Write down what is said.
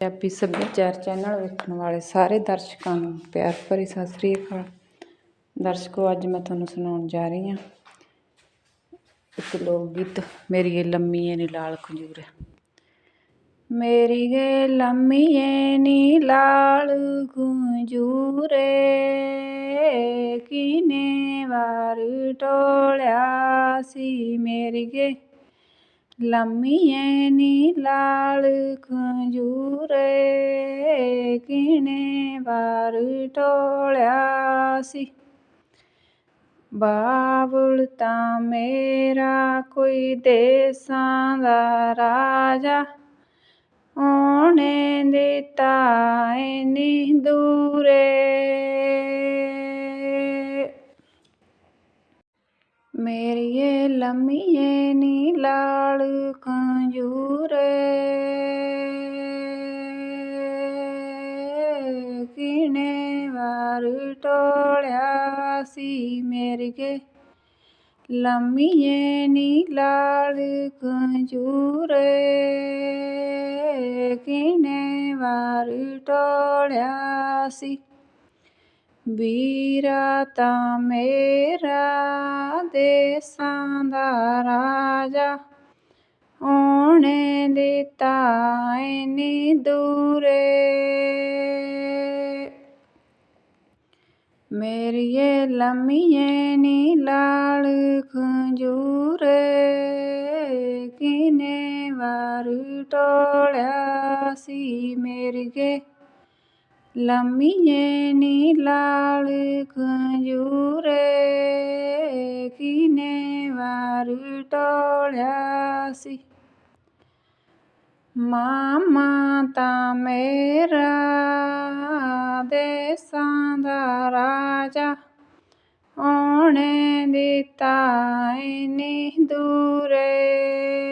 ਪੰਜਾਬੀ ਸੱਭਿਆਚਾਰ ਚੈਨਲ ਵੇਖਣ ਵਾਲੇ ਸਾਰੇ ਦਰਸ਼ਕਾਂ ਨੂੰ ਪਿਆਰ ਭਰੀ ਸਤਿ ਸ੍ਰੀ ਅਕਾਲ। ਦਰਸ਼ਕੋ, ਅੱਜ ਮੈਂ ਤੁਹਾਨੂੰ ਸੁਣਾਉਣ ਜਾ ਰਹੀ ਹਾਂ। ਇੱਕ ਲੋਕ ਗੀਤ ਮੇਰੀ ਏ ਲੰਮੀ ਏ ਨੀ ਲਾਲ ਖੰਜੂਰ ਮੇਰੀ ਏ ਲੰਮੀ ਏ ਨੀ ਲਾਲ ਖੰਜੂਰੇ ਕਿਨੇ ਵਾਰ ਟੋਲਿਆ ਸੀ ਮੇਰੀ ਏ ਲੰਮੀ ਨੀ ਲਾਲ ਖੰਜੂਰੇ ਕਿਨੇ ਵਾਰ ਟੋਲਿਆ ਸੀ? ਬਾਬਲ ਤਾਂ ਮੇਰਾ ਕੋਈ ਦੇਸਾਂ ਦਾ ਰਾਜਾ। ਉਹਨੇ ਦਿੱਤਾ ਇੰਨੀ ਦੂਰੇ மேரியே லம்மியே நீ லாடு காஞ்சூரே. கிணே வாரு டோழாசி மேரிகே. லம்மியே நீ லாடு காஞ்சூரே. கிணே வாரு டோழாசி வீரா தமேரா ਦੇਸਾਂ ਦਾ ਰਾਜਾ। ਉਹਨੇ ਦਿੱਤਾ ਇੰਨੀ ਦੂਰੇ। ਮੇਰੀ ਏ ਨੀ ਲਾਲ ਖੰਜੂਰੇ, ਕਿਨੇ ਵਾਰ ਟੋਲਿਆ ਸੀ ਮੇਰੀ लम्बिए नीलाड़ खजूर किने वार टोल्यासी मामाता मेरा देसा राजा होने दिता इनी दूर